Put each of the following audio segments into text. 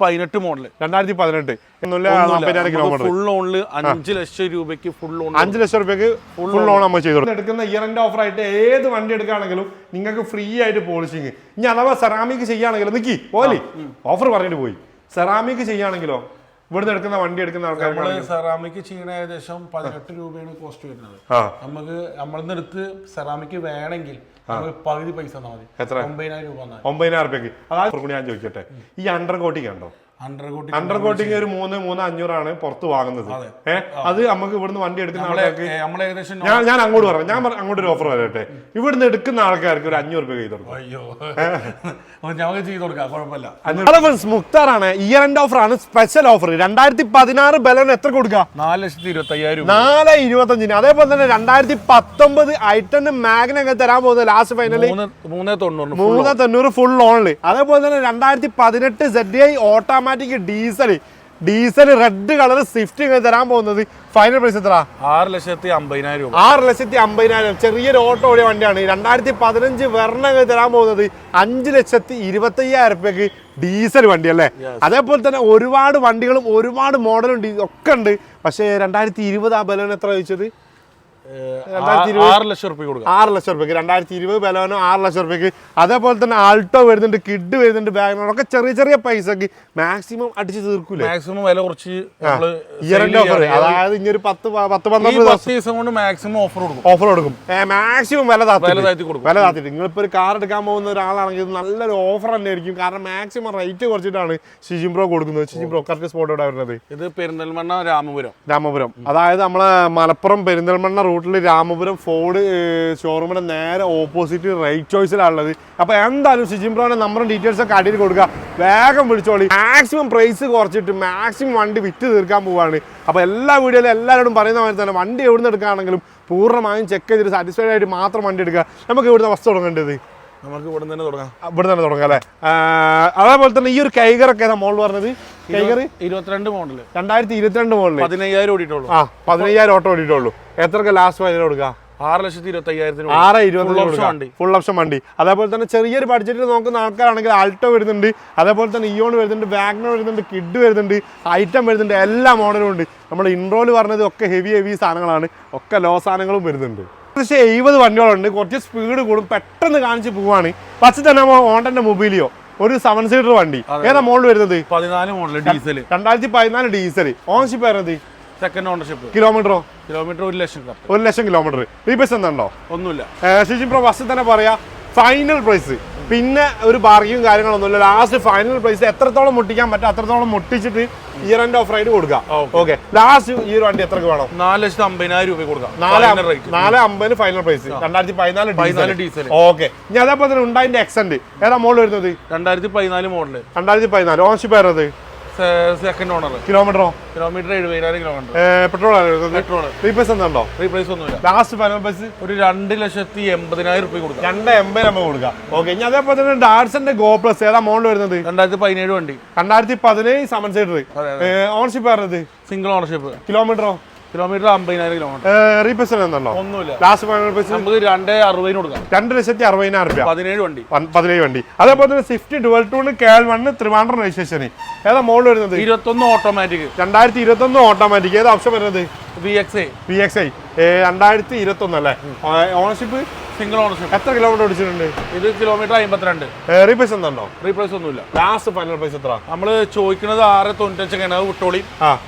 പതിനെട്ട് മോഡൽ രണ്ടായിരത്തി പതിനെട്ട്. കിലോമീറ്റർ ഫുൾ ഓണിൽ അഞ്ച് ലക്ഷം രൂപയ്ക്ക് ഫുൾ ഓൺ അഞ്ച് ലക്ഷം രൂപയ്ക്ക് ഫുൾ ലോൺ നമ്മൾ ചെയ്തു എടുക്കുന്ന ഇയർ എൻഡ് ഓഫർ ആയിട്ട് ഏത് വണ്ടി എടുക്കുകയാണെങ്കിലും നിങ്ങൾക്ക് ഫ്രീ ആയിട്ട് പോളിഷിങ് ഇനി അഥവാ സെറാമിക് ചെയ്യുകയാണെങ്കിലും നിക്കി ഓലി ഓഫർ പറഞ്ഞിട്ട് പോയി. സെറാമിക് ചെയ്യുകയാണെങ്കിലോ ഇവിടുന്ന് എടുക്കുന്ന വണ്ടി എടുക്കുന്ന ആൾക്കാർ നമ്മൾ സെറാമിക് ചെയ്യണ ഏകദേശം പതിനെട്ട് രൂപയാണ് കോസ്റ്റ് വരുന്നത്. നമുക്ക് നമ്മളിന്ന് എടുത്ത് സെറാമിക് വേണമെങ്കിൽ പകുതി പൈസ തന്നാൽ മതി. എത്ര? ഒമ്പതിനായിരം രൂപ ഒമ്പതിനായിരം റുപ്യക്ക് അതായത് ഞാൻ ചോദിക്കട്ടെ? ഈ അണ്ടർ കോട്ടിങ് ഉണ്ടോ അണ്ടർ കോട്ടിങ് ഒരു മൂന്ന് മൂന്ന് അഞ്ഞൂറാണ് പുറത്ത് വാങ്ങുന്നത്. ഏഹ് അത് നമുക്ക് ഇവിടുന്ന് വണ്ടി എടുക്കുന്ന ആൾക്കാർക്ക് നമ്മൾ ഏകദേശം ഞാൻ ഞാൻ അങ്ങോട്ട് പറയാം. ഞാൻ അങ്ങോട്ട് ഒരു ഓഫർ വരട്ടെ. ഇവിടുന്ന് എടുക്കുന്ന ആൾക്കാർക്ക് ഒരു അഞ്ഞൂറ് രൂപ ചെയ്ത് കൊടുക്കും. അയ്യോ. കൊടുക്കാം. മുക്താറാണ് ഇയർ എൻഡ് ഓഫർ ആണ്. സ്പെഷ്യൽ ഓഫർ രണ്ടായിരത്തി പതിനാറ് ബലൻ എത്ര കൊടുക്കുക നാല് ലക്ഷത്തി ഇരുപത്തി അയ്യായിരം നാല് നാല് ഇരുപത്തഞ്ചിന്. അതേപോലെ തന്നെ രണ്ടായിരത്തി പത്തൊമ്പത് ഐറ്റന് മാഗ്നൊക്കെ തരാൻ പോകുന്നത് ലാസ്റ്റ് ഫൈനലി മൂന്ന് തൊണ്ണൂറ് മൂന്ന് തൊണ്ണൂറ് ഫുൾ ഓൺലി അതേപോലെ തന്നെ രണ്ടായിരത്തി പതിനെട്ട് Z I automatic diesel diesel red colour Swift തരാൻ പോകുന്നത്. ഫൈനൽ പ്രൈസ് എത്ര ആറ് ലക്ഷത്തി അമ്പതിനായിരം രൂപ. ആറ് ലക്ഷത്തി അമ്പതിനായിരം ചെറിയൊരു ഓട്ടോ ഓടിയ വണ്ടിയാണ്. രണ്ടായിരത്തി പതിനഞ്ച് വെർണ തരാൻ പോകുന്നത് അഞ്ച് ലക്ഷത്തി ഇരുപത്തി അയ്യായിരം റുപ്യക്ക് ഡീസൽ വണ്ടി അല്ലേ അതേപോലെ തന്നെ ഒരുപാട് വണ്ടികളും ഒരുപാട് മോഡലും ഒക്കെ ഉണ്ട്. പക്ഷേ രണ്ടായിരത്തി ഇരുപത് ആ ബലോൺ എത്ര ചോദിച്ചത്? ആറ് ലക്ഷം റുപ്യ കൊടുക്കാം. ആറ് ലക്ഷം റുപ്യക്ക് രണ്ടായിരത്തി ഇരുപത് ബലോനോ ആറ് ലക്ഷം റുപ്യക്ക് അതേപോലെ തന്നെ ആൾട്ടോ വരുന്നുണ്ട് കിഡ് വരുന്നുണ്ട് ബാഗ്നോർ ഒക്കെ ചെറിയ ചെറിയ പൈസക്ക് മാക്സിമം അടിച്ച് തീർക്കൂലേ? മാക്സിമം വില കുറച്ച് ഓഫർ അതായത് ഇനി ഒരു പത്ത് പത്ത് പന്ത്രണ്ട് ദിവസം കൊണ്ട് മാക്സിമം ഓഫർ കൊടുക്കും. ഓഫർ കൊടുക്കും. മാക്സിമം വില താത്തി കൊടുക്കും. വില താത്തിട്ട് നിങ്ങളിപ്പോൾ ഒരു കാർ എടുക്കാൻ പോകുന്ന ഒരാളാണെങ്കിൽ നല്ലൊരു ഓഫർ തന്നെ ആയിരിക്കും. കാരണം മാക്സിമം റേറ്റ് കുറച്ചിട്ടാണ് ഷിജിം ബ്രോ കൊടുക്കുന്നത്. ഷിജിം ബ്രോ കറക്റ്റ് സ്പോട്ട് ഇവിടെ വരുന്നത്? ഇത് പെരിന്തൽമണ്ണ രാമപുരം. രാമപുരം. അതായത് നമ്മളെ മലപ്പുറം പെരിന്തൽമണ്ണ റൂട്ടിൽ രാമപുരം ഫോർഡ് ഷോറൂമിന്റെ നേരെ ഓപ്പോസിറ്റ് റൈറ്റ് ചോയ്സിലാണുള്ളത് അപ്പോൾ എന്തായാലും ഷിജിം ബ്രോന്റെ നമ്പറും ഡീറ്റെയിൽസ് ഒക്കെ അടിയിൽ കൊടുക്കുക. വേഗം വിളിച്ചോളി. മാക്സിമം പ്രൈസ് കുറച്ചിട്ട് മാക്സിമം വണ്ടി വിറ്റ് തീർക്കാൻ പോവുകയാണ് അപ്പോൾ എല്ലാ വീഡിയോയിലും എല്ലാവരോടും പറയുന്ന മാതിരി തന്നെ വണ്ടി എവിടെ നിന്ന് എടുക്കുകയാണെങ്കിലും പൂർണമായും ചെക്ക് ചെയ്തിട്ട് സാറ്റിസ്ഫൈഡ് ആയിട്ട് മാത്രം വണ്ടി എടുക്കുക. നമുക്ക് ഇവിടുന്ന് വസ്തു തുടങ്ങേണ്ടത്? നമുക്ക് ഇവിടെ തന്നെ തുടങ്ങാം. ഇവിടെ തന്നെ തുടങ്ങാം അല്ലേ? അതേപോലെ തന്നെ ഈ ഒരു കൈകറൊക്കെ നമ്മൾ പറഞ്ഞത്? ഇരുപത്തിരണ്ട് മോഡൽ രണ്ടായിരത്തി ഇരുപത്തിരണ്ട് മോഡൽ പതിനയ്യായിരം ഓടിയിട്ടുള്ളൂ ആ പതിനയ്യായിരം ഓട്ടോ ഓടിയിട്ടുള്ളൂ എത്രക്ക് ലാസ്റ്റ് ഫൈനൽ കൊടുക്കുക ആറ് ലക്ഷത്തി ഇരുപത്തി അയ്യായിരത്തിന് ആറ് ഇരുപത്തി ഫുൾ ഓപ്ഷൻ വണ്ടി. അതേപോലെ തന്നെ ചെറിയൊരു ബഡ്ജറ്റിൽ നോക്കുന്ന ആൾക്കാരാണെങ്കിൽ ആൾട്ടോ വരുന്നുണ്ട്. അതേപോലെ തന്നെ ഇയോൺ വരുന്നുണ്ട് വാഗ്നർ വരുന്നുണ്ട് കിഡ് വരുന്നുണ്ട് ഐറ്റം വരുന്നുണ്ട് എല്ലാ മോഡലും ഉണ്ട്. നമ്മൾ ഇൻട്രോയിൽ പറഞ്ഞത് ഒക്കെ ഹെവി ഹെവി സാധനങ്ങളാണ്. ഒക്കെ ലോ സാധനങ്ങളും വരുന്നുണ്ട്. ഏകദേശം എഴുപത് വണ്ടികളുണ്ട്. കുറച്ച് സ്പീഡ് കൂടും. പെട്ടെന്ന് കാണിച്ച് പോവാണ്. പക്ഷെ തന്നെ ഓണ്ടന്റെ മൊബൈലിയോ ഒരു സെവൻ സീറ്റർ വണ്ടി. ഏതാ മോഡൽ വരുന്നത്? പതിനാല് മോഡൽ ഡീസൽ രണ്ടായിരത്തി പതിനാല് ഡീസൽ ഓൺഷിപ്പ് വരുന്നത് സെക്കൻഡ് ഓണർഷിപ്പ് കിലോമീറ്ററോ കിലോമീറ്റർ ഒരു ലക്ഷം ഒരു ലക്ഷം കിലോമീറ്റർ റീപേസ് എന്താണോ ഒന്നുമില്ല. പ്രോ ഫസ്റ്റ് തന്നെ പറയാ ഫൈനൽ പ്രൈസ് പിന്നെ ഒരു ബാർഗിയും കാര്യങ്ങളൊന്നുമില്ല ലാസ്റ്റ് ഫൈനൽ പ്രൈസ് എത്രത്തോളം മുട്ടിക്കാൻ പറ്റും അത്രത്തോളം മുട്ടിച്ചിട്ട് ഇയർ എൻഡ് ഓഫ് റൈഡ് കൊടുക്കാം. ഓക്കെ ലാസ്റ്റ് ഈ ഒരു വണ്ടി എത്രക്ക് വേണം? നാല് ലക്ഷത്തി അമ്പതിനായിരം രൂപ കൊടുക്കാം. നാല്. നാല് അമ്പതിന് ഫൈനൽ പ്രൈസ് രണ്ടായിരത്തി പതിനാല് പതിനാല് ഡീസൽ ഓക്കെ ഇനി അതേപോലെ തന്നെ ഉണ്ടായിന്റെ എക്സെന്റ് ഏതാ മോഡൽ വരുന്നത്? രണ്ടായിരത്തി പതിനാല് മോഡൽ രണ്ടായിരത്തി പതിനാല് ഓൺഷിപ്പ് വരുന്നത് സെക്കൻഡ് ഓണർ കിലോമീറ്ററോ? കിലോമീറ്റർ എഴുപതിനായിരം കിലോമീറ്റർ. പെട്രോൾ റീപ്ലേസ് ഒന്നുമില്ല. ലാസ്റ്റ് ഫൈനൽ ബസ് ഒരു രണ്ട് ലക്ഷത്തി എൺപതിനായിരം റുപ്യ കൊടുക്കാം. രണ്ട് എൺപത് നമ്മൾ കൊടുക്കാം. ഓക്കെ ഇനി അതേപോലെ തന്നെ ഡാർസന്റെ ഗോ പ്ലസ് ഏതാ മോഡൽ വരുന്നത്? രണ്ടായിരത്തി പതിനേഴ് വണ്ടി. രണ്ടായിരത്തി പതിനേഴ് സെവൻ സീറ്റർ ഓണർഷിപ്പ് വരുന്നത് സിംഗിൾ ഓണർഷിപ്പ് കിലോമീറ്ററോ കിലോമീറ്റർ അമ്പതിനായിരം കിലോമീറ്റർ. റീപേസ് എന്നുണ്ടോ ഒന്നുമില്ല. ലാസ്റ്റ് നമുക്ക് രണ്ട് അറുപതിന് കൊടുക്കാം. രണ്ട് ലക്ഷത്തി അറുപതിനായിരം രൂപ. പതിനേഴ് വണ്ടി. പതിനേഴ് വണ്ടി. അതേപോലെ തന്നെ Swift dual tone KL one Trivandrum registration ഏതാ മോഡൽ വരുന്നത്? ഇരുപത്തൊന്ന് ഓട്ടോമാറ്റിക് രണ്ടായിരത്തി ഇരുപത്തൊന്ന് ഓട്ടോമാറ്റിക് ഏതാ ഓപ്ഷൻ വരുന്നത്? V X I V X I രണ്ടായിരത്തി ഇരുപത്തി ഒന്ന് അല്ലേ ഓണർഷിപ്പ് സിംഗിൾ ഓണർഷിപ്പ് എത്ര കിലോമീറ്റർ ഓടിച്ചിട്ടുണ്ട്? ഇത് കിലോമീറ്റർ അമ്പത്തിരണ്ട് റീപ്രൈസ് എന്തുണ്ടോ റീപ്ലേസ് ഒന്നുമില്ല. ലാസ്റ്റ് ഫൈനൽ പ്രൈസ് എത്ര? നമ്മൾ ചോദിക്കുന്നത് ആറ് തൊണ്ണൂറ്റഞ്ചൊക്കെയാണ് അത് വിട്ടോളി.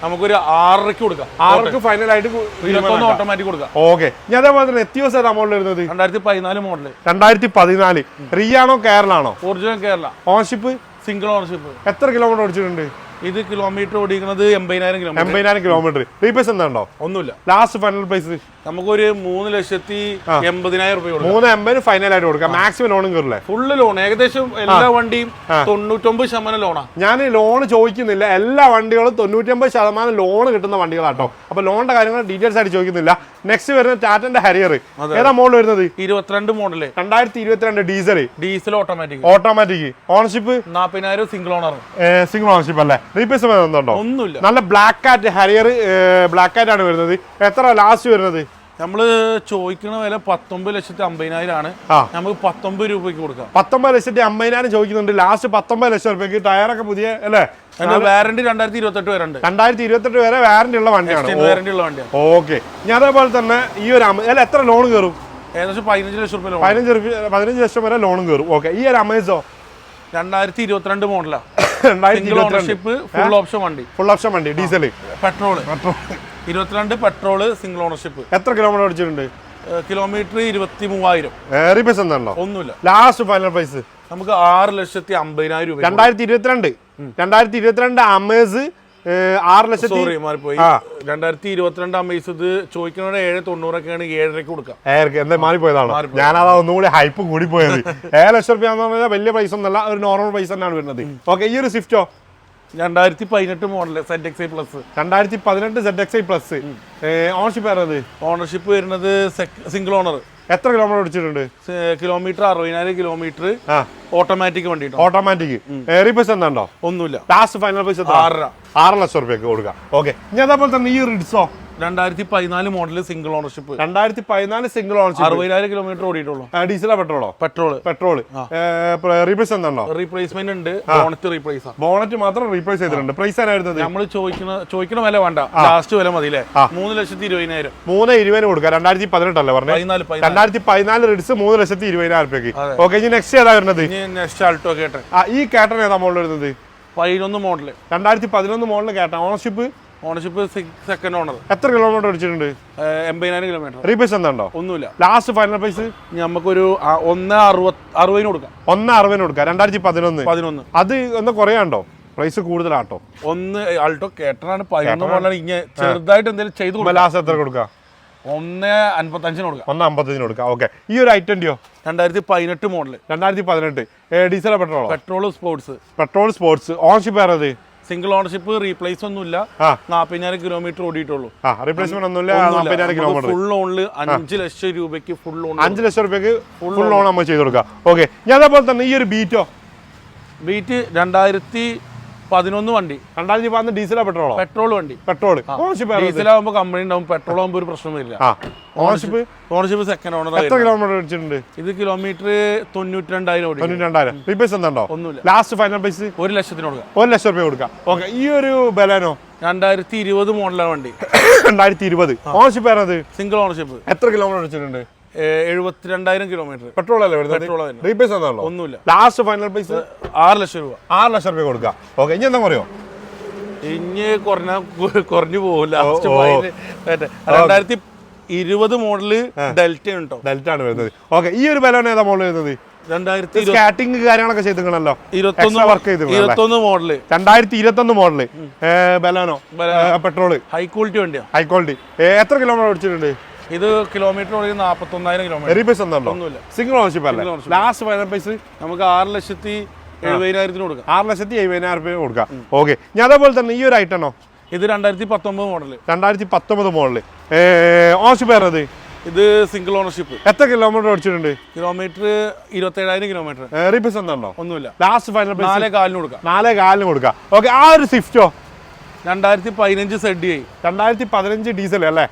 നമുക്കൊരു ആറരയ്ക്ക് കൊടുക്കാം. ആർക്ക് ഫൈനൽ ആയിട്ട് ഇരുപത്തൊന്ന് ഓട്ടോമാറ്റിക് കൊടുക്കാം. ഓക്കെ ഞാൻ അതേപോലെ തന്നെ എത്തിയോസ് സാർ മോഡൽ വരുന്നത്? രണ്ടായിരത്തി പതിനാല് മോഡൽ രണ്ടായിരത്തി പതിനാല് റിയാണോ കേരളാണോ? Original Kerala. Ownership single ownership എത്ര കിലോമീറ്റർ ഓടിച്ചിട്ടുണ്ട്? ഇത് കിലോമീറ്റർ ഓടിക്കുന്നത് എൺപതിനായിരം കിലോമീറ്റർ എൺപതിനായിരം കിലോമീറ്റർ റീപേസ് എന്താണോ ഒന്നുമില്ല. ലാസ്റ്റ് ഫൈനൽ പ്രൈസ് നമുക്കൊരു മൂന്ന് ലക്ഷത്തി എൺപതിനായിരം രൂപ മൂന്ന് എൺപതിന് ഫൈനൽ ആയിട്ട് കൊടുക്കാം. മാക്സിമം ലോണും കയറില്ലേ ഫുള്ള് ലോൺ ഏകദേശം എല്ലാ വണ്ടിയും തൊണ്ണൂറ്റൊമ്പത് ശതമാനം ലോണാണ് ഞാൻ ലോൺ ചോദിക്കുന്നില്ല. എല്ലാ വണ്ടികളും തൊണ്ണൂറ്റമ്പത് ശതമാനം ലോൺ കിട്ടുന്ന വണ്ടികളാട്ടോ. അപ്പൊ ലോണിന്റെ കാര്യങ്ങൾ ഡീറ്റെയിൽസ് ആയിട്ട് ചോദിക്കുന്നില്ല. നെക്സ്റ്റ് വരുന്ന ടാറ്റന്റെ ഹരിയർ ഏതാ മോഡൽ വരുന്നത്? ഇരുപത്തിരണ്ട് മോഡൽ രണ്ടായിരത്തി ഇരുപത്തിരണ്ട് diesel diesel automatic automatic ownership നാപ്പതിനായിരം single owner single ownership അല്ലേ? റീപ്ലേസ്മെന്റ് ഒന്നുമില്ല. നല്ല black cat Harihar black cat ആണ് വരുന്നത്. എത്ര ലാസ്റ്റ് വരുന്നത്? നമ്മൾ ചോദിക്കുന്ന വില പത്തൊമ്പത് ലക്ഷത്തി അമ്പതിനായിരം ആണ് നമുക്ക് പത്തൊമ്പത് രൂപയ്ക്ക് കൊടുക്കാം. പത്തൊമ്പത് ലക്ഷത്തി അമ്പതിനായിരം ചോദിക്കുന്നുണ്ട്. ലാസ്റ്റ് പത്തൊമ്പത് ലക്ഷം രൂപയ്ക്ക് ടയറൊക്കെ പുതിയ അല്ലേ? വാറന്റി വാറണ്ടി രണ്ടായിരത്തി ഇരുപത്തെട്ട് വരെ ഉണ്ട് രണ്ടായിരത്തി ഇരുപത്തെട്ട് വരെ വാറന്റി ഉള്ള വണ്ടിയാണ്. വാറണ്ടി ഉള്ള വണ്ടിയാണ്. ഓക്കെ. ഞാൻ അതേപോലെ തന്നെ ഈ ഒരു അല്ല എത്ര ലോൺ കയറും? ഏകദേശം പതിനഞ്ച് ലക്ഷം രൂപ പതിനഞ്ച് പതിനഞ്ച് ലക്ഷം വരെ ലോണും കയറും. ഓക്കെ. ഈ ഒരു അമേസോ രണ്ടായിരത്തി ഇരുപത്തിരണ്ട് മോഡലാ രണ്ടായിരത്തി സിംഗിൾ ഓണർഷിപ്പ് ഫുൾ ഓപ്ഷൻ വണ്ടി. ഫുൾ ഓപ്ഷൻ വണ്ടി ഡീസൽ പെട്രോൾ ഇരുപത്തിരണ്ട് പെട്രോൾ സിംഗിൾ ഓണർഷിപ്പ് എത്ര കിലോമീറ്റർ ഓടിച്ചിട്ടുണ്ട്? കിലോമീറ്റർ ഇരുപത്തി മൂവായിരം ഏറി പൈസ എന്താണല്ലോ? ഒന്നുമില്ല. ലാസ്റ്റ് ഫൈനൽ പ്രൈസ് നമുക്ക് ആറ് ലക്ഷത്തി അമ്പതിനായിരം രൂപ. രണ്ടായിരത്തി ഇരുപത്തിരണ്ട്. രണ്ടായിരത്തി ഇരുപത്തിരണ്ട് അമേസ് ആറ് ലക്ഷത്തി സോറി മാറിപ്പോയി. രണ്ടായിരത്തി ഇരുപത്തിരണ്ടാം അമ്മീസ് ഇത് ചോദിക്കുന്നത് ഏഴ് തൊണ്ണൂറൊക്കെയാണ് ഏഴരക്ക് കൊടുക്കാം ഏഴരക്ക് എന്താ മാറിപ്പോയതാണ്. ഞാൻ ഞാനത് ഒന്നുകൂടി ഹൈപ്പ് കൂടി പോയത് ഏഴ് ലക്ഷം റുപ്യ എന്ന് പറഞ്ഞാൽ വലിയ പൈസ ഒന്നല്ല ഒരു നോർമൽ പൈസ തന്നെയാണ് വരുന്നത്. ഓക്കെ ഈ ഒരു സ്വിഫ്റ്റോ രണ്ടായിരത്തി പതിനെട്ട് model Z X I plus രണ്ടായിരത്തി പതിനെട്ട് Z X I plus ownership ആയിരുന്നത് ഓണർഷിപ്പ് വരുന്നത് സിംഗിൾ ഓണർ എത്ര കിലോമീറ്റർ ഓടിച്ചിട്ടുണ്ട്? കിലോമീറ്റർ അറുപതിനായിരം കിലോമീറ്റർ ഓട്ടോമാറ്റിക് വണ്ടി ഓട്ടോമാറ്റിക് ഏറി പൈസ എന്താണ്ടോ? ഒന്നുമില്ല. ലാസ്റ്റ് ഫൈനൽ പൈസ? ആറര. ആറ് ലക്ഷം റുപ്യക്ക് കൊടുക്കാം. ഓക്കെ ഇനി അതേപോലെ തന്നെ ഈ റിഡ്സോ രണ്ടായിരത്തി പതിനാല് മോഡൽ സിംഗിൾ ഓണർഷിപ്പ് രണ്ടായിരത്തി പതിനാല് സിംഗിൾ ഓണർഷിപ്പ് അറുപതിനായിരം കിലോമീറ്റർ ഓടിയിട്ടുള്ളൂ ഡീസലോ പെട്രോളോ പെട്രോൾ പെട്രോൾ റീപ്ലേസ് എന്താണോ റീപ്ലേസ്മെന്റ് ഉണ്ട്. ബോണറ്റ് റീപ്ലേസ് ആ. ബോണറ്റ് മാത്രം റീപ്ലേസ് ചെയ്തിട്ടുണ്ട്. പ്രൈസ് ആയിരുന്നു നമ്മൾ ചോദിക്കുന്ന ചോദിക്കുന്ന വില വേണ്ട. ലാസ്റ്റ് വില മതി അല്ലേ മൂന്ന് ലക്ഷത്തി ഇരുപതിനായിരം. മൂന്ന് ഇരുപതിന് കൊടുക്കാം രണ്ടായിരത്തി പതിനെട്ടല്ലേ പറഞ്ഞു? രണ്ടായിരത്തി പതിനാല്. റിഡ്സ് മൂന്ന് ലക്ഷത്തി ഇരുപതിനായിരം രൂപയ്ക്ക് ഓക്കെ ഇനി നെക്സ്റ്റ് ഏതാ വരുന്നത്? നെക്സ്റ്റ് ആൾട്ടോ കേട്ടോ ആ ഈ കേട്ടൻ ഏതാ മോഡൽ വരുന്നത്? പതിനൊന്ന് മോഡൽ രണ്ടായിരത്തി പതിനൊന്ന് മോഡൽ കേട്ട ഓണർഷിപ്പ് ഓണർഷിപ്പ് സെക്കൻഡ് ഓണർ എത്ര കിലോമീറ്റർ അടിച്ചിട്ടുണ്ട്? എൺപതിനായിരം കിലോമീറ്റർ റീപേസ് എന്താണ്ടോ? ഒന്നുമില്ല. ലാസ്റ്റ് ഫൈനൽ പ്രൈസ് നമുക്കൊരു ഒന്ന് അറുപത് അറുപതിന് കൊടുക്കാം. ഒന്ന് അറുപതിന് കൊടുക്കാം. രണ്ടായിരത്തി പതിനൊന്ന്. പതിനൊന്ന്. അത് ഒന്ന് കുറയാണ്ടോ? പ്രൈസ് കൂടുതലാട്ടോ. ഒന്ന് ആൾട്ടോ കേട്ടനാണ് പതിനൊന്ന് മോഡലാണ് ഇങ്ങനെ ചെറുതായിട്ട് എന്തെങ്കിലും ചെയ്ത് കൊടുക്കാം ലാസ്റ്റ് എത്ര കൊടുക്കാം? ഒന്ന് അൻപത്തഞ്ചിന് കൊടുക്കാം. ഒന്ന് അമ്പത്തഞ്ചിന് കൊടുക്കാം. ഓക്കെ ഈ ഒരു ഐറ്റം ഐറ്റന്റെയോ രണ്ടായിരത്തി പതിനെട്ട് മോഡൽ രണ്ടായിരത്തി പതിനെട്ട്. ഡീസലോ പെട്രോളോ petrol sports petrol sports ownership ആരത് സിംഗിൾ ഓണർഷിപ്പ് റീപ്ലേസ് ഒന്നുമില്ല. ആ. നാൽപ്പതിനായിരം കിലോമീറ്റർ ഓടിയിട്ടുള്ളൂ. റീപ്ലേസ്മെന്റ് ഒന്നുമില്ല ഫുൾ ലോണിൽ അഞ്ച് ലക്ഷം രൂപയ്ക്ക് ഫുൾ ഓൺ അഞ്ച് ലക്ഷം രൂപയ്ക്ക് ഫുൾ ഓൺ നമ്മൾ ചെയ്ത് കൊടുക്കാം ഓക്കെ ഞാൻ അതേപോലെ തന്നെ ഈ ഒരു ബീറ്റോ ബീറ്റ് രണ്ടായിരത്തി പതിനൊന്ന് വണ്ടി. രണ്ടായിരത്തി പതിനൊന്ന് ഡീസലോ പെട്രോളോ? പെട്രോൾ വണ്ടി. പെട്രോൾ ഓണർഷിപ്പ് ഡീസൽ ആകുമ്പോൾ കമ്പനി ഉണ്ടാവും. പെട്രോൾ ആകുമ്പോൾ ഒരു പ്രശ്നം വരില്ല ഓണർഷിപ്പ് ഓണർഷിപ്പ് സെക്കൻഡ് ഓണർ എത്ര കിലോമീറ്റർ അടിച്ചിട്ടുണ്ട്? ഇത് കിലോമീറ്റർ തൊണ്ണൂറ്റി രണ്ടായിരം തൊണ്ണൂറ്റി രണ്ടായിരം എന്താണ്ടോ ഒന്നുമില്ല. ലാസ്റ്റ് ഫൈനൽ പൈസ ഒരു ലക്ഷത്തിന് കൊടുക്കാം. ഒരു ലക്ഷം രൂപ കൊടുക്കാം. ഓക്കെ ഈ ഒരു ബലാനോ? രണ്ടായിരത്തി ഇരുപത് മോഡലാണ് വണ്ടി. രണ്ടായിരത്തി ഇരുപത്. ഓണർഷിപ്പ് ആണത് സിംഗിൾ ഓണർഷിപ്പ് എത്ര കിലോമീറ്റർ അടിച്ചിട്ടുണ്ട്? എഴുപത്തിരണ്ടായിരം കിലോമീറ്റർ പെട്രോൾ അല്ലേ വരുന്നത്? പെട്രോൾ റീപ്ലേസ് എന്താണോ ഒന്നുമില്ല. ലാസ്റ്റ് ഫൈനൽ പ്രൈസ് ആറ് ലക്ഷം രൂപ. ആറ് ലക്ഷം രൂപ കൊടുക്കുക ഓക്കെ ഇനി എന്താ പറയോ ഇനി കുറഞ്ഞ കുറഞ്ഞു പോകില്ല. രണ്ടായിരത്തി ഇരുപത് മോഡൽ ഡെൽറ്റ ഉണ്ടോ? ഡെൽറ്റ ആണ് വരുന്നത്. ഓക്കെ ഈ ഒരു ബലോൺ ഏതാ മോഡൽ വരുന്നത്? രണ്ടായിരത്തി സ്കാറ്റിംഗ് കാര്യങ്ങളൊക്കെ ചെയ്തിട്ടുണ്ടല്ലോ ഇരുപത്തൊന്ന് വർക്ക് ഇരുപത്തൊന്ന് മോഡൽ രണ്ടായിരത്തി ഇരുപത്തൊന്ന് model Baleno? Petrol. High quality വണ്ടിയാ. ഹൈ ക്വാളിറ്റി എത്ര കിലോമീറ്റർ ഓടിച്ചിട്ടുണ്ട്? ഇത് കിലോമീറ്റർ ഓടി നാൽപ്പത്തൊന്നായിരം കിലോമീറ്റർ സിംഗിൾ ഓണർഷിപ്പ് അല്ലേ? ലാസ്റ്റ് ഫൈനൽ പൈസ നമുക്ക് ആറ് ലക്ഷത്തി എഴുപതിനായിരത്തിന് കൊടുക്കാം. ആറ് ലക്ഷത്തി എഴുപതിനായിരം രൂപ കൊടുക്കാം. ഓക്കെ ഞാൻ അതേപോലെ തന്നെ ഈ ഒരു ഐറ്റണോ ഇത് രണ്ടായിരത്തി പത്തൊമ്പത് മോഡൽ രണ്ടായിരത്തി പത്തൊമ്പത് മോഡൽ ഓണർഷിപ്പ് ആയിരുന്നത് ഇത് സിംഗിൾ ഓണർഷിപ്പ് എത്ര കിലോമീറ്റർ ഓടിച്ചിട്ടുണ്ട്? കിലോമീറ്റർ ഇരുപത്തേഴായിരം കിലോമീറ്റർ റീപേസ് എന്താണോ ഒന്നുമില്ല. ലാസ്റ്റ് ഫൈനൽ നാലേ കാലിന് കൊടുക്കാം. നാലേ കാലിന് കൊടുക്കാം. ഓക്കെ ആ ഒരു സ്വിഫ്റ്റോ രണ്ടായിരത്തി പതിനഞ്ച് സെഡ് ഐ രണ്ടായിരത്തി പതിനഞ്ച് ഡീസൽ അല്ലേ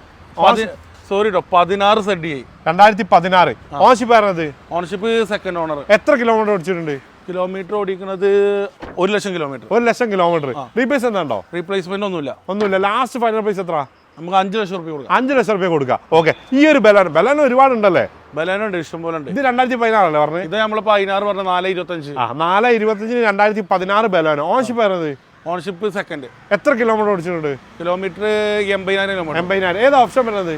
സോറി പതിനാറ് സെഡ് ഐ രണ്ടായിരത്തി പതിനാറ്. ഓണർഷിപ്പ് വരുന്നത് ഓണർഷിപ്പ് സെക്കൻഡ് ഓണർ എത്ര കിലോമീറ്റർ ഓടിച്ചിട്ടുണ്ട്? കിലോമീറ്റർ ഓടിക്കുന്നത് ഒരു ലക്ഷം കിലോമീറ്റർ ഒരു ലക്ഷം കിലോമീറ്റർ റീപേസ് എന്താണ്ടോ റീപ്ലേസ്മെന്റ് ഒന്നുമില്ല. ഒന്നുമില്ല. ലാസ്റ്റ് ഫൈനൽ പ്രൈസ് എത്ര? നമുക്ക് അഞ്ച് ലക്ഷം റുപ്യ കൊടുക്കാം. അഞ്ച് ലക്ഷം റുപ്യ കൊടുക്കാം. ഓക്കെ ഈ ഒരു ബലാൻ ബലാൻ ഒരുപാടുണ്ടല്ലേ? ബലാനുണ്ട് ഇഷ്ടം പോലെ ഉണ്ട് ഇത് രണ്ടായിരത്തി പതിനാറല്ലേ പറഞ്ഞത് ഇത് നമ്മൾ പതിനാറ് പറഞ്ഞ നാല് ഇരുപത്തഞ്ച് ആ നാല് ഇരുപത്തഞ്ചിന് രണ്ടായിരത്തി പതിനാറ് ബലാൻ. ഓൺഷിപ്പ് ആയിരുന്നത് ഓൺഷിപ്പ് സെക്കൻഡ് എത്ര കിലോമീറ്റർ ഓടിച്ചിട്ടുണ്ട്? കിലോമീറ്റർ എൺപതിനായിരം കിലോമീറ്റർ എൺപതിനായിരം. ഏതാ ഓപ്ഷൻ വരുന്നത്?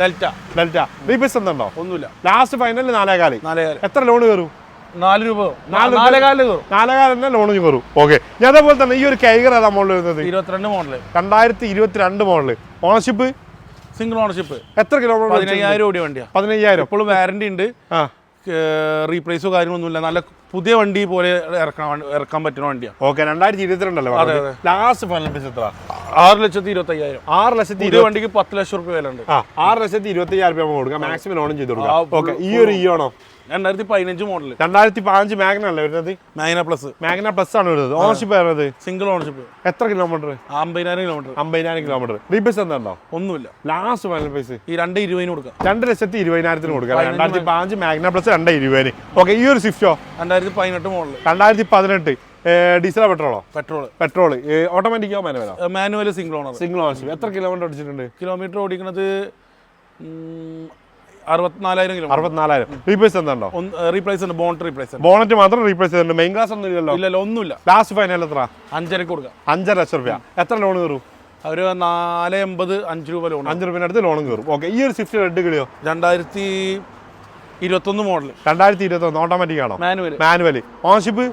ഡെൽറ്റ. ഡെൽറ്റ. റീപേസ് എന്തുണ്ടോ? ഒന്നുമില്ല. ലാസ്റ്റ് ഫൈനൽ നാലേകാലി. നാലേകാൽ. എത്ര ലോൺ കയറും? നാല് രൂപ നാല് നാലേകാലിൽ കയറും. ഓക്കെ ഞാൻ അതേപോലെ തന്നെ ഈ ഒരു കൈകർ ഏതാ മോഡൽ വരുന്നത്? ഇരുപത്തിരണ്ട് മോഡൽ രണ്ടായിരത്തി ഇരുപത്തിരണ്ട് മോഡൽ ഓണർഷിപ്പ് സിംഗിൾ ഓണർഷിപ്പ് എത്ര കിലോമീറ്റർ പതിനയ്യായിരം ഓടിയ വണ്ടിയാണ് പതിനയ്യായിരം. എപ്പോഴും വാറണ്ടി ഉണ്ട്. റീപ്ലേസോ കാര്യങ്ങളൊന്നുമില്ല. നല്ല പുതിയ വണ്ടി പോലെ ഇറക്കാൻ ഇറക്കാൻ പറ്റുന്ന വണ്ടിയാണ് ഓക്കെ രണ്ടായിരത്തി ഇരുപത്തിരണ്ടല്ലേ. ലാസ്റ്റ് ഫൈനൽ എത്ര ആറ് ലക്ഷത്തി ഇരുപത്തി അയ്യായിരം ആറ് ലക്ഷത്തി ഇരുപത് വണ്ടിക്ക് പത്ത് ലക്ഷം റുപ്യ വില ഉണ്ട് ആറ് ലക്ഷത്തി ഇരുപത്തി അയ്യായിരം രൂപ കൊടുക്കാം. മാക്സിമം ലോണും ചെയ്ത് കൊടുക്കാം. ഓക്കെ ഈ ഒരു ഇ ആണോ രണ്ടായിരത്തി പതിനഞ്ച് മോഡൽ രണ്ടായിരത്തി പതിനഞ്ച് മാഗ്ന അല്ലേ വരുന്നത്? മാഗ്ന പ്ലസ് മാഗ്ന പ്ലസ് ആണ് വരുന്നത്. ഓണർഷിപ്പ് വരുന്നത്? സിംഗിൾ ഓണർഷിപ്പ് എത്ര കിലോമീറ്റർ അമ്പതിനായിരം കിലോമീറ്റർ അമ്പതിനായിരം കിലോമീറ്റർ റീപേസ് എന്താണോ ഒന്നുമില്ല. ലാസ്റ്റ് ഫൈനൽ പൈസ ഈ രണ്ട് ഇരുപതിന് കൊടുക്കാം. രണ്ട് ലക്ഷത്തി ഇരുപതിനായിരത്തിന് കൊടുക്കാം. രണ്ടായിരത്തി പതിനഞ്ച് മാഗ്ന പ്ലസ് രണ്ട് ഇരുപതിന്. ഓക്കെ ഈ ഒരു സ്വിഫ്റ്റോ രണ്ടായിരത്തി പതിനെട്ട് മോഡൽ രണ്ടായിരത്തി പതിനെട്ട്. ഡീസലോ പെട്രോളോ? പെട്രോൾ പെട്രോൾ ഓട്ടോമാറ്റിക്കോ മാനുവലോ? Manual single owner single ownership. എത്ര കിലോമീറ്റർ ഓടിച്ചിട്ടുണ്ട്? കിലോമീറ്റർ ഓടിക്കുന്നത് അറുപത്തിനാലായിരം കിലോമീറ്റർ. അറുപത്തിനാലായിരം. റീപ്ലേസ് എന്താണോ റീപ്ലേസ് ഉണ്ട് ബോണ്ട് റീപ്ലേസ് ബോണറ്റ് മാത്രം റീപ്ലേസ് ചെയ്തിട്ടുണ്ട് മെയിൻ ക്ലാസ് ഒന്നും ഇല്ലല്ലോ? ഇല്ലല്ലോ ഒന്നുമില്ല. ലാസ്റ്റ് ഫൈനൽ എത്ര അഞ്ചരക്ക് കൊടുക്കാം. അഞ്ചര ലക്ഷം രൂപ എത്ര ലോൺ കയറും? ഒരു നാല് എൺപത് അഞ്ച് രൂപ ലോൺ. അഞ്ച് രൂപ അടുത്ത് ലോണും കയറും. ഓക്കെ ഈ ഒരു സ്വിഫ്റ്റ് റെഡ് കിളിയോ? രണ്ടായിരത്തി ഇരുപത്തൊന്ന് മോഡൽ രണ്ടായിരത്തി ഇരുപത്തൊന്ന്. ഓട്ടോമാറ്റിക് ആണോ? Manual manual ownership?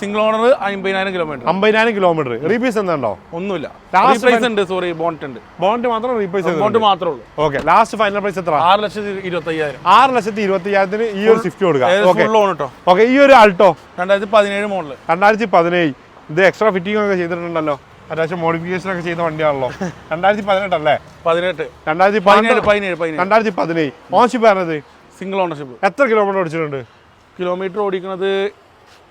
Single owner അമ്പതിനായിരം കിലോമീറ്റർ അമ്പതിനായിരം കിലോമീറ്റർ റീപ്ലേസ് എന്താണോ ഒന്നുമില്ല. ലാസ്റ്റ് പ്രൈസ് ഉണ്ട് സോറി ബോണ്ട് ഉണ്ട്. ബോണ്ട് മാത്രം റീപ്ലേസ് ബോണ്ട് മാത്രമേ ഉള്ളൂ. ഓക്കെ ലാസ്റ്റ് ഫൈനൽ പ്രൈസ് എത്ര? ആറ് ലക്ഷത്തി ഇരുപത്തി അയ്യായിരം ആറ് ലക്ഷത്തി ഇരുപത്തി അയ്യായിരത്തിന് ഈ ഒരു സ്വിഫ്റ്റ് കൊടുക്കാം. ഓക്കെ ഫുൾ ലോൺ കേട്ടോ ഓക്കെ ഈ ഒരു ആൾട്ടോ രണ്ടായിരത്തി പതിനേഴ് മോഡൽ രണ്ടായിരത്തി പതിനേഴ്. ഇത് എക്സ്ട്രാ ഫിറ്റിംഗ് ഒക്കെ ചെയ്തിട്ടുണ്ടല്ലോ. അത്യാവശ്യം മോഡിഫിക്കേഷൻ ഒക്കെ ചെയ്ത വണ്ടിയാണല്ലോ. രണ്ടായിരത്തി പതിനെട്ടല്ലേ പതിനെട്ട്. രണ്ടായിരത്തി പതിനേഴ് പതിനേഴ് പതിനേഴ് പതിനേഴ്. രണ്ടായിരത്തി പതിനേഴ്. ഓണർഷിപ്പ് ആണത്? സിംഗിൾ ഓണർഷിപ്പ് എത്ര കിലോമീറ്റർ ഓടിച്ചിട്ടുണ്ട്? കിലോമീറ്റർ ഓടിക്കുന്നത്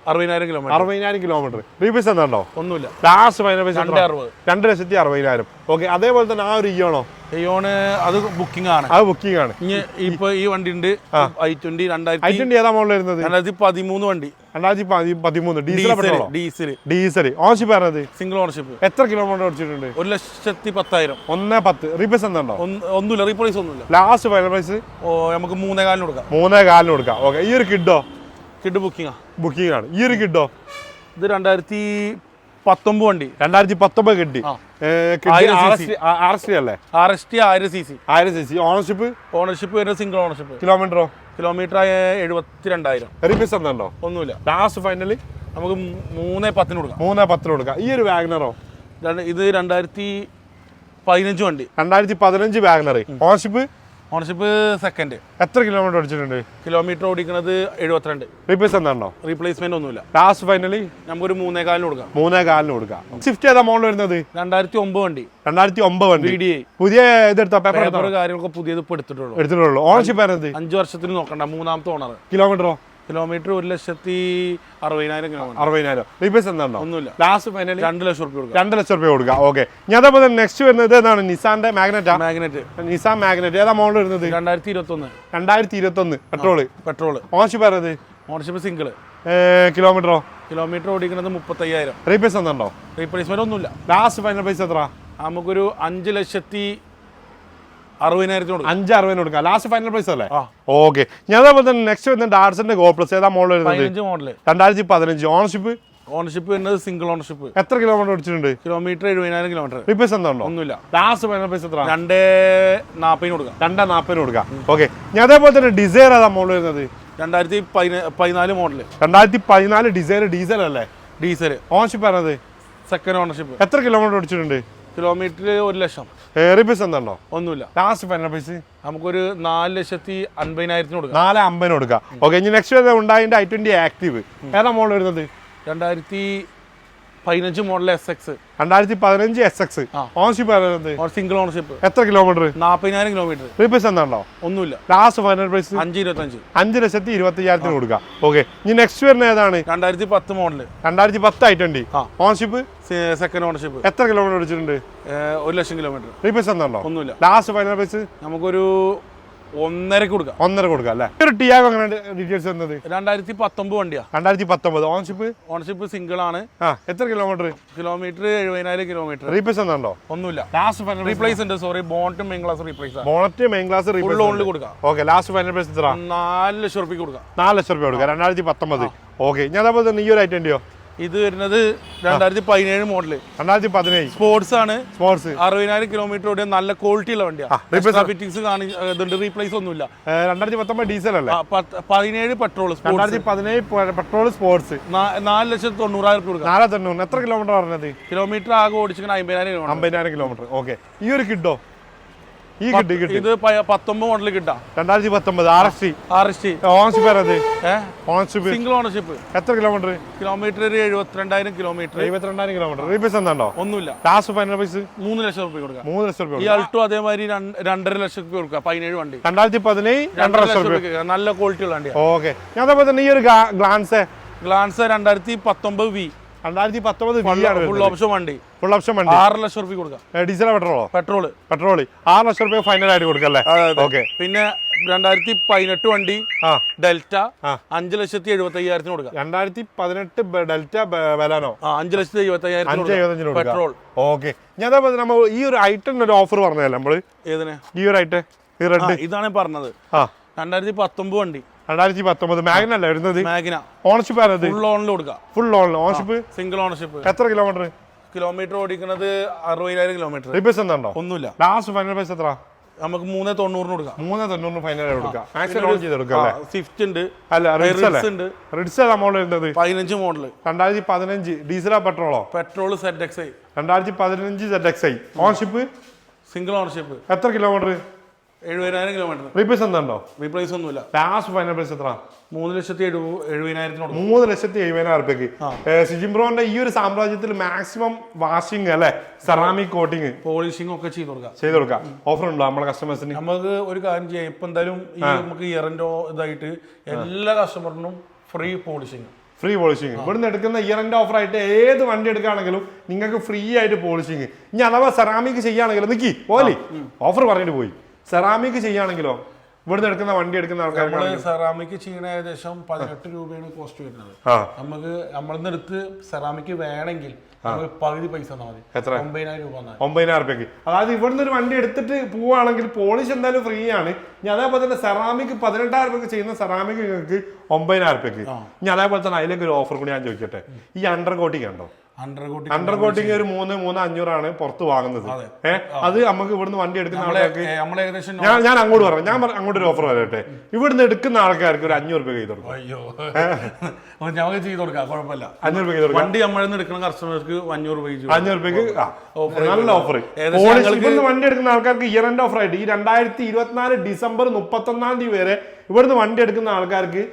അറുപതിനായിരം കിലോമീറ്റർ അറുപതിനായിരം കിലോമീറ്റർ റീപീസ് എന്താണോ? ഒന്നുമില്ല. ലാസ്റ്റ് ഫൈനൽ പൈസ രണ്ട് അറുപത്. രണ്ട് ലക്ഷത്തി അറുപതിനായിരം. ഓക്കെ അതേപോലെ തന്നെ ആ ഒരു ഇയോണോ ഇയോണ് അത് ബുക്കിംഗ് ആണ്. അത് ബുക്കിംഗ് ആണ്. ഇപ്പൊ ഈ വണ്ടി ഉണ്ട് ഐ ട്വന്റി ഐ ട്വന്റി ഏതാ മോഡൽ വരുന്നത്? രണ്ടായിരത്തി പതിമൂന്ന് വണ്ടി. രണ്ടായിരത്തി പതി- പതിമൂന്ന്. Diesel diesel diesel ownership ownership single ownership എത്ര കിലോമീറ്റർ ഓടിച്ചിട്ടുണ്ട്? ഒരു ലക്ഷത്തി പത്തായിരം. ഒന്നേ പത്ത്. എന്താണോ? ഒന്നുമില്ല. റീപ്ലേസ് ഒന്നുമില്ല. ലാസ്റ്റ് ഫൈനൽ പ്രൈസ് നമുക്ക് മൂന്നേ കാലിന് കൊടുക്കാം. മൂന്നേ കാലിന് കൊടുക്കാം. ഓക്കെ ഈ ഒരു കിഡോ കിഡ് ബുക്കിംഗാ ബുക്കിംഗ് ആണ് ഈ ഒരു കിഡോ? ഇത് രണ്ടായിരത്തി പത്തൊമ്പത് വണ്ടി. രണ്ടായിരത്തി പത്തൊമ്പത് കിട്ടി ആർ എസ് ടി അല്ലേ? ആർ എസ് ടി ആയിരം സി സി. ആയിരം സി സി. ഓണർഷിപ്പ്? ഓണർഷിപ്പ് വരുന്ന സിംഗിൾ ഓണർഷിപ്പ് കിലോമീറ്ററോ? കിലോമീറ്റർ എഴുപത്തി രണ്ടായിരം റീപേസ് എന്താണോ ഒന്നുമില്ല. ലാസ്റ്റ് ഫൈനലി നമുക്ക് മൂന്നേ പത്തിന് കൊടുക്കാം. മൂന്നേ പത്തിന് കൊടുക്കാം. ഈ ഒരു വാഗ്നറോ ഇത് രണ്ടായിരത്തി പതിനഞ്ച് വണ്ടി. രണ്ടായിരത്തി പതിനഞ്ച് വാഗ്നർ ഓണർഷിപ്പ്? ഓണർഷിപ്പ് സെക്കൻഡ് എത്ര കിലോമീറ്റർ ഓടിച്ചിട്ടുണ്ട്? കിലോമീറ്റർ ഓടിക്കുന്നത് എഴുപത്തിരണ്ട്. റീപ്ലേസ് എന്താണോ? റീപ്ലേസ്മെന്റ് ഒന്നുമില്ല. ലാസ്റ്റ് ഫൈനലി നമുക്കൊരു മൂന്നേ കാലിന് കൊടുക്കാം. മൂന്നേ കാലിന് കൊടുക്കാം. സ്വിഫ്റ്റ് ഏതാ മോഡൽ വരുന്നത്? രണ്ടായിരത്തി ഒമ്പത് വണ്ടി. രണ്ടായിരത്തി ഒമ്പത് വണ്ടി പുതിയ ഇതെടുത്തോ? പേപ്പർ കാര്യങ്ങളൊക്കെ പുതിയത് ഇപ്പൊ എടുത്തിട്ടുള്ളൂ. എടുത്തിട്ടുള്ളൂ. ഓണർഷിപ്പ് അഞ്ച് വർഷത്തിന് നോക്കണ്ട മൂന്നാമത്തെ ഓണർ കിലോമീറ്ററോ കിലോമീറ്റർ ഒരു ലക്ഷത്തി അറുപതിനായിരം കിലോമീറ്റർ. അറുപതിനായിരം. റീപേസ് എന്താണോ ഒന്നുമില്ല. ലാസ്റ്റ് ഫൈനലി രണ്ട് ലക്ഷം റുപ്യ കൊടുക്കുക. രണ്ട് ലക്ഷം കൊടുക്കുക. ഓക്കെ ഞാൻ അതേപോലെ നെക്സ്റ്റ് വരുന്നത് നിസാന്റെ മാഗ്നറ്റ് മാഗ്നറ്റ് നിസാൻ മാഗ്നറ്റ് ഏതാ മോഡൽ വരുന്നത്? രണ്ടായിരത്തി ഇരുപത്തി ഒന്ന് രണ്ടായിരത്തി ഇരുപത്തൊന്ന് പെട്രോൾ പെട്രോൾ ഓണർഷിപ്പ് വരുന്നത് ഓണർഷിപ്പ് സിംഗിൾ കിലോമീറ്ററോ കിലോമീറ്റർ ഓടിക്കുന്നത് മുപ്പത്തയ്യായിരം. റീപ്ലേസ് എന്താണോ റീപ്ലേസ്മെന്റ് ഒന്നുമില്ല. ലാസ്റ്റ് ഫൈനൽ പൈസ എത്ര നമുക്കൊരു അഞ്ച് ലക്ഷത്തി അറുപതിനായിരത്തിന് കൊടുക്കാം. അഞ്ച് അറുപതിന് കൊടുക്കാം. ലാസ്റ്റ് ഫൈനൽ പ്രൈസ് അല്ലേ? ഓക്കെ ഞാൻ അതേപോലെ തന്നെ നെക്സ്റ്റ് വരുന്നത് ഡാർസിന്റെ ഏതാ മോഡൽ വരുന്നത്? പതിനഞ്ച് മോഡൽ രണ്ടായിരത്തി പതിനഞ്ച് ഓണർഷിപ്പ് ഓണർഷിപ്പ് വരുന്നത് സിംഗിൾ ഓണർഷിപ്പ് എത്ര കിലോമീറ്റർ ഓടിച്ചിട്ടുണ്ട്? കിലോമീറ്റർ എഴുപതിനായിരം കിലോമീറ്റർ റീപേസ് എന്താണോ? ഒന്നുമില്ല. ലാസ്റ്റ് ഫൈനൽ പ്രൈസ് എത്ര രണ്ട് നാൽപ്പതിന് കൊടുക്കാം. രണ്ടാം നാൽപ്പതിന് കൊടുക്കാം. ഓക്കെ ഞാൻ അതേപോലെ തന്നെ ഡിസൈർ ഏതാ മോഡൽ വരുന്നത്? രണ്ടായിരത്തി പതിന- പതിനാല് മോഡൽ രണ്ടായിരത്തി പതിനാല് ഡിസൈർ ഡീസൽ അല്ലേ ഡീസൽ ഓണർഷിപ്പ് സെക്കൻഡ് ഓണർഷിപ്പ് എത്ര കിലോമീറ്റർ ഓടിച്ചിട്ടുണ്ട്? കിലോമീറ്റർ ഒരു ലക്ഷം. റീപേസ് എന്താണോ? ഒന്നുമില്ല. ലാസ്റ്റ് ഫൈനൽ പൈസ നമുക്കൊരു നാല് ലക്ഷത്തി അൻപതിനായിരത്തിന് കൊടുക്കാം. നാല് അമ്പതിന് കൊടുക്കാം. ഓക്കെ ഇനി നെക്സ്റ്റ് ഉണ്ടായിന്റെ ഐ ട്വന്റി ആക്റ്റീവ് ഏതാ മോൾ വരുന്നത്? രണ്ടായിരത്തി പതിനഞ്ച് മോഡൽ എസ് എക്സ് രണ്ടായിരത്തി പതിനഞ്ച് S X. Ownership single ownership എത്ര കിലോമീറ്റർ നാൽപ്പതിനായിരം കിലോമീറ്റർ റീപ്ലേസ് എന്താണോ ഒന്നുമില്ല. ലാസ്റ്റ് ഫൈനൽ പ്രൈസ് അഞ്ച് ഇരുപത്തഞ്ച്. അഞ്ച് ലക്ഷത്തി ഇരുപത്തി അയ്യായിരത്തിന് കൊടുക്കുക ഓക്കെ ഇനി നെക്സ്റ്റ് വരുന്ന ഏതാണ്? രണ്ടായിരത്തി പത്ത് മോഡൽ രണ്ടായിരത്തി പത്ത് I twenty ownership second ownership എത്ര കിലോമീറ്റർ ഓടിച്ചിട്ടുണ്ട് ഒരു ലക്ഷം കിലോമീറ്റർ റീപ്ലേസ് എന്താണോ ഒന്നുമില്ല. ലാസ്റ്റ് ഫൈനൽ പ്രൈസ് നമുക്കൊരു ഒന്നരക്ക് കൊടുക്കാം. ഒന്നര കൊടുക്കാം അല്ലേ? ഒരു ടിയാഗോ അങ്ങനെ ഡീറ്റെയിൽസ് തന്നത് രണ്ടായിരത്തി പത്തൊമ്പത് വണ്ടിയാ. രണ്ടായിരത്തി പത്തൊമ്പത് ഓൺഷിപ്പ് ഓണർഷിപ്പ് സിംഗിൾ ആണ്. ആ എത്ര കിലോമീറ്റർ കിലോമീറ്റർ എഴുപതിനായിരം കിലോമീറ്റർ റീപ്ലേസ് എന്താണോ ഒന്നുമില്ല. ലാസ്റ്റ് ഫൈനൽ റീപ്ലേസ് ഉണ്ട് സോറി ബോണ്ടും മെയിൻ ക്ലാസ് റീപ്ലേസ് ആണ്. Bonnet main glass full replace ലോണിൽ കൊടുക്കാം. ഓക്കെ ലാസ്റ്റ് ഫൈനൽ പ്രൈസ് എത്ര നാല് ലക്ഷം റുപ്യ കൊടുക്കാം. നാല് ലക്ഷം രൂപ കൊടുക്കാം രണ്ടായിരത്തി പത്തൊമ്പത് ഓക്കെ ഞാൻ അതേപോലെ തന്നെ ഈ ഒരു ഐറ്റം ട്വന്റിയോ ഇത് വരുന്നത് രണ്ടായിരത്തി പതിനേഴ് മോഡൽ. രണ്ടായിരത്തി പതിനേഴ് സ്പോർട്സ്. ആണ് സ്പോർട്സ് അറുപതിനായിരം കിലോമീറ്റർ ഓടിയ നല്ല ക്വാളിറ്റി ഉള്ള വണ്ടിയാണ് ഫിറ്റിംഗ്സ് ഇതുണ്ട്. റീപ്ലേസ് ഒന്നുമില്ല. രണ്ടായിരത്തി പത്തൊമ്പത് ഡീസൽ അല്ലേ? പതിനേഴ് പെട്രോൾ രണ്ടായിരത്തി പതിനേഴ് പെട്രോൾ സ്പോർട്സ് നാല് ലക്ഷത്തി തൊണ്ണൂറായിരം രൂപ നാല് തൊണ്ണൂറ് എത്ര കിലോമീറ്റർ പറഞ്ഞത്? കിലോമീറ്റർ ആകെ ഓടിച്ചിങ്ങനെ അമ്പതിനായിരം കിലോമീറ്റർ അമ്പതിനായിരം കിലോമീറ്റർ ഓക്കെ ഈ ഒരു കിഡോ? ഈ കിട്ടി കിട്ടി. ഇത് പത്തൊമ്പത് മോഡൽ കിട്ടാം. രണ്ടായിരത്തി പത്തൊമ്പത് R S T R S T ഏഹ് സിംഗിൾ ഓണർഷിപ്പ് എത്ര കിലോമീറ്റർ കിലോമീറ്റർ ഒരു എഴുപത്തിരണ്ടായിരം കിലോമീറ്റർ എഴുപത്തിരണ്ടായിരം കിലോമീറ്റർ റീപേസ് എന്താണോ? ഒന്നുമില്ല. ലാസ്റ്റ് ഫൈനൽ പ്രൈസ് മൂന്ന് ലക്ഷം റുപ്യ കൊടുക്കാം. മൂന്ന് ലക്ഷം രൂപ ഈ അൾട്ടോ അതേമാതിരി രണ്ട്- രണ്ടര ലക്ഷം റുപ്യ കൊടുക്കാം. പതിനേഴ് വണ്ടി. രണ്ടായിരത്തി പതിനേഴ് രണ്ടര ലക്ഷം റുപ്യ നല്ല ക്വാളിറ്റി ഉള്ള വണ്ടിയാണ് ഓക്കെ ഞാൻ അതേപോലെ തന്നെ ഈ ഒരു ഗ്ലാൻസ് ഗ്ലാൻസ് രണ്ടായിരത്തി പത്തൊമ്പത് വി രണ്ടായിരത്തി പത്തൊമ്പത് ഫുൾ ഓപ്ഷൻ വണ്ടി. ഫുൾ ഓപ്ഷൻ വണ്ടി. ആറ് ലക്ഷം റുപ്യ കൊടുക്കാം. ഡീസലോ പെട്രോളോ? പെട്രോൾ പെട്രോൾ ആറ് ലക്ഷം രൂപ ഫൈനൽ ആയിട്ട് കൊടുക്കല്ലേ ഓക്കെ പിന്നെ രണ്ടായിരത്തി പതിനെട്ട് വണ്ടി ഡെൽറ്റ. അഞ്ച് ലക്ഷത്തി എഴുപത്തി അയ്യായിരത്തിന് കൊടുക്കാം. രണ്ടായിരത്തി പതിനെട്ട് ഡെൽറ്റ ബലാനോ? അഞ്ച് ലക്ഷത്തി എഴുപത്തി അയ്യായിരത്തിന് പെട്രോൾ. ഓക്കെ ഞാൻ നമ്മൾ ഈ ഒരു ഐറ്റം ഒരു ഓഫർ പറഞ്ഞതല്ലേ നമ്മൾ? ഏതിന്? ഈ ഒരു ഐറ്റം ഇതാണ് പറഞ്ഞത്. രണ്ടായിരത്തി പത്തൊമ്പത് വണ്ടി. രണ്ടായിരത്തി പത്തൊമ്പത് മാഗ്നല്ലേ വരുന്നത്? മാഗ്ന ഓണർഷിപ്പ് ആണത് ഫുൾ ഓണിൽ കൊടുക്കാം ഫുൾ ഓണിൽ ഓണർഷിപ്പ് സിംഗിൾ ഓണർഷിപ്പ് എത്ര കിലോമീറ്റർ കിലോമീറ്റർ ഓടിക്കുന്നത് അറുപതിനായിരം കിലോമീറ്റർ റിപ്പേഴ്സ് എന്താണ്ടോ ഒന്നുമില്ല. ലാസ്റ്റ് ഫൈനൽ പ്രൈസ് എത്ര നമുക്ക് മൂന്ന് തൊണ്ണൂറിന് കൊടുക്കാം. മൂന്ന് തൊണ്ണൂറിന് ഫൈനൽ കൊടുക്കാം. മാക്സിമം ഓൺ ചെയ്ത് കൊടുക്കാം അല്ലേ? സ്വിഫ്റ്റ് ഉണ്ട്. അല്ല റിഡ്സ് അല്ലേ? ഉണ്ട്. റിഡ്സ് എമൗണ്ട് വരുന്നത്? പതിനഞ്ച് മോഡൽ രണ്ടായിരത്തി പതിനഞ്ച് ഡീസലാ പെട്രോളോ പെട്രോൾ സെറ്റ് എക്സ് ഐ രണ്ടായിരത്തി പതിനഞ്ച് Z X I ownership single ownership എത്ര കിലോമീറ്റർ എഴുപതിനായിരം കിലോമീറ്റർ റിപ്പേഴ്സ് എന്താണ്ടോ? റീപ്ലേസ് ഒന്നുമില്ല. ലാസ്റ്റ് ഫൈനൽ പ്രൈസ് എത്ര മൂന്ന് ലക്ഷത്തി എഴുപതിനായിരത്തിനോട്. മൂന്ന് ലക്ഷത്തി എഴുപതിനായിരം റുപ്യക്ക് സിജിംബ്രോന്റെ ഈ ഒരു സാമ്രാജ്യത്തിൽ മാക്സിമം വാഷിംഗ് അല്ലെ? സെറാമിക് കോട്ടിങ് പോളിഷിംഗ് ഒക്കെ ചെയ്ത് കൊടുക്കാം. ചെയ്ത് കൊടുക്കാം. ഓഫർ ഉണ്ടോ നമ്മുടെ കസ്റ്റമേഴ്സിന് നമുക്ക് ഒരു കാര്യം ചെയ്യാം. ഇപ്പൊ എന്തായാലും ഈ നമുക്ക് ഇയറിന്റെ ഇതായിട്ട് എല്ലാ കസ്റ്റമറിനും ഫ്രീ പോളിഷിംഗ് ഫ്രീ പോളിഷിങ് ഇവിടുന്ന് എടുക്കുന്ന ഇയർ എൻഡ് ഓഫർ ആയിട്ട് ഏത് വണ്ടി എടുക്കുകയാണെങ്കിലും നിങ്ങൾക്ക് ഫ്രീ ആയിട്ട് പോളിഷിങ് ഇനി അഥവാ സെറാമിക് ചെയ്യുകയാണെങ്കിലും നിക്കി പോലെ ഓഫർ പറഞ്ഞിട്ട് പോയി. സെറാമിക് ചെയ്യുകയാണെങ്കിലോ? ഇവിടുന്ന് എടുക്കുന്ന വണ്ടി എടുക്കുന്ന ആൾക്കാർ സെറാമിക് ചെയ്യണ ഏകദേശം പതിനെട്ട് രൂപയാണ് കോസ്റ്റ് വരുന്നത്. നമുക്ക് നമ്മളിന്ന് എടുത്ത് സെറാമിക് വേണമെങ്കിൽ പകുതി പൈസ തന്നാൽ മതി. ഒമ്പതിനായിരം രൂപ ഒമ്പതിനായിരം റുപ്യക്ക് അതായത് ഇവിടുന്ന് ഒരു വണ്ടി എടുത്തിട്ട് പോവുകയാണെങ്കിൽ പോളിഷ് എന്തായാലും ഫ്രീ ആണ്. ഇനി അതേപോലെ തന്നെ സെറാമിക് പതിനെട്ടായിരം രൂപ ചെയ്യുന്ന സെറാമിക് നിങ്ങൾക്ക് ഒമ്പതിനായിരം രൂപയ്ക്ക് ഇനി അതേപോലെ തന്നെ അതിലേക്ക് ഒരു ഓഫർ കൂടി ഞാൻ ചോദിക്കട്ടെ. ഈ അണ്ടർ കോട്ടിങ് ഉണ്ടോ അണ്ടർ കോട്ടിങ് ഒരു മൂന്ന് മൂന്ന് അഞ്ഞൂറാണ് പുറത്ത് വാങ്ങുന്നത്. അതെ. ഏഹ് അത് നമുക്ക് ഇവിടുന്ന് വണ്ടി എടുക്കുന്ന ആൾക്കാർക്ക് ഞാൻ ഞാൻ അങ്ങോട്ട് പറയാം. ഞാൻ അങ്ങോട്ട് ഒരു ഓഫർ വരട്ടെ ഇവിടുന്ന് എടുക്കുന്ന ആൾക്കാർക്ക് ഒരു അഞ്ഞൂറ് രൂപ ചെയ്ത് കൊടുക്കും. അയ്യോ. ഞങ്ങൾക്ക് ചെയ്ത് കൊടുക്കാം. കുഴപ്പമില്ല. അഞ്ഞൂറ് രൂപ ചെയ്ത് വണ്ടി നമ്മളിൽ നിന്ന് എടുക്കുന്ന കസ്റ്റമേഴ്സ്ക്ക് അഞ്ഞൂറ് രൂപ അഞ്ഞൂറ് രൂപയ്ക്ക് നല്ല ഓഫർ ഇവിടുന്ന് വണ്ടി എടുക്കുന്ന ആൾക്കാർക്ക് ഇയർ എൻഡ് ഓഫർ ആയിട്ട് ഈ രണ്ടായിരത്തി ഇരുപത്തിനാല് ഡിസംബർ മുപ്പത്തൊന്നാം തീയതി വരെ ഇവിടുന്ന് വണ്ടി എടുക്കുന്ന ആൾക്കാർക്ക്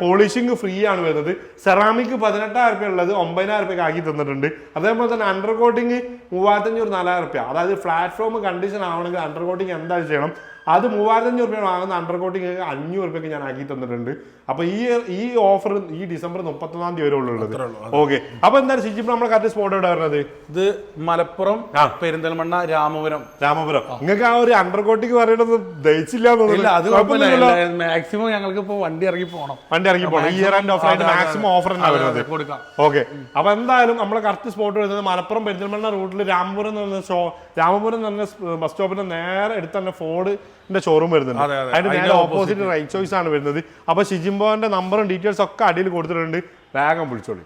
പോളിഷിങ് ഫ്രീ ആണ് വരുന്നത്. സെറാമിക് പതിനെട്ടായിരം റുപ്യ ഉള്ളത് ഒമ്പതിനായിരം റുപ്യക്ക് ആക്കി തന്നിട്ടുണ്ട്. അതേപോലെ തന്നെ അണ്ടർ കോട്ടിങ് മൂവായിരത്തഞ്ഞൂറ് നാലായിരം റുപ്യ. അതായത് പ്ലാറ്റ്ഫോം കണ്ടീഷൻ ആവണമെങ്കിൽ അണ്ടർ കോട്ടിങ് എന്താ ചെയ്യണം? അത് മൂവായിരത്തഞ്ഞൂറ് രൂപയാണ് വാങ്ങുന്ന അണ്ടർ കോട്ടിങ് അഞ്ഞൂറ് റുപ്യൊക്കെ ഞാൻ ആക്കി തന്നിട്ടുണ്ട്. അപ്പൊ ഈ ഈ ഓഫർ ഈ ഡിസംബർ മുപ്പത്തൊന്നാം തീയതി വരെ ഉള്ളത്. ഓക്കെ അപ്പൊ എന്താണ് ശിജി നമ്മൾ കറക്റ്റ് സ്പോട്ട് എവിടെ വരുന്നത്? ഇത് മലപ്പുറം പെരിന്തൽമണ്ണ രാമപുരം. രാമപുരം. നിങ്ങൾക്ക് ആ ഒരു അണ്ടർ കോട്ടിങ് പറയണത് എന്ന് ഇല്ല അത്. മാക്സിമം ഞങ്ങൾക്ക് ഇപ്പൊ വണ്ടി ഇറങ്ങി പോകണം വണ്ടി ഇറങ്ങി പോകണം ഇയർ ആൻഡ് ഓഫർ ആയിട്ട് മാക്സിമം ഓഫർ ഓക്കെ അപ്പൊ എന്തായാലും നമ്മൾ കറക്റ്റ് സ്പോട്ട് വരുന്നത് മലപ്പുറം പെരിന്തൽമണ്ണ റൂട്ടിൽ രാമപുരം എന്ന് പറഞ്ഞ ഷോ രാമപുരം എന്ന് പറഞ്ഞ ബസ് സ്റ്റോപ്പിന്റെ നേരെ അടുത്ത് തന്നെ ഫോർഡിന്റെ ഷോറൂം വരുന്നുണ്ട്. അതെ, അതെ. അതിന്റെ നേരെ ഓപ്പോസിറ്റ് റൈറ്റ് ചോയ്സ് ആണ് വരുന്നത്. അപ്പൊ ഷിജിംബോന്റെ നമ്പറും ഡീറ്റെയിൽസ് ഒക്കെ അടിയിൽ കൊടുത്തിട്ടുണ്ട്. വേഗം വിളിച്ചോളി.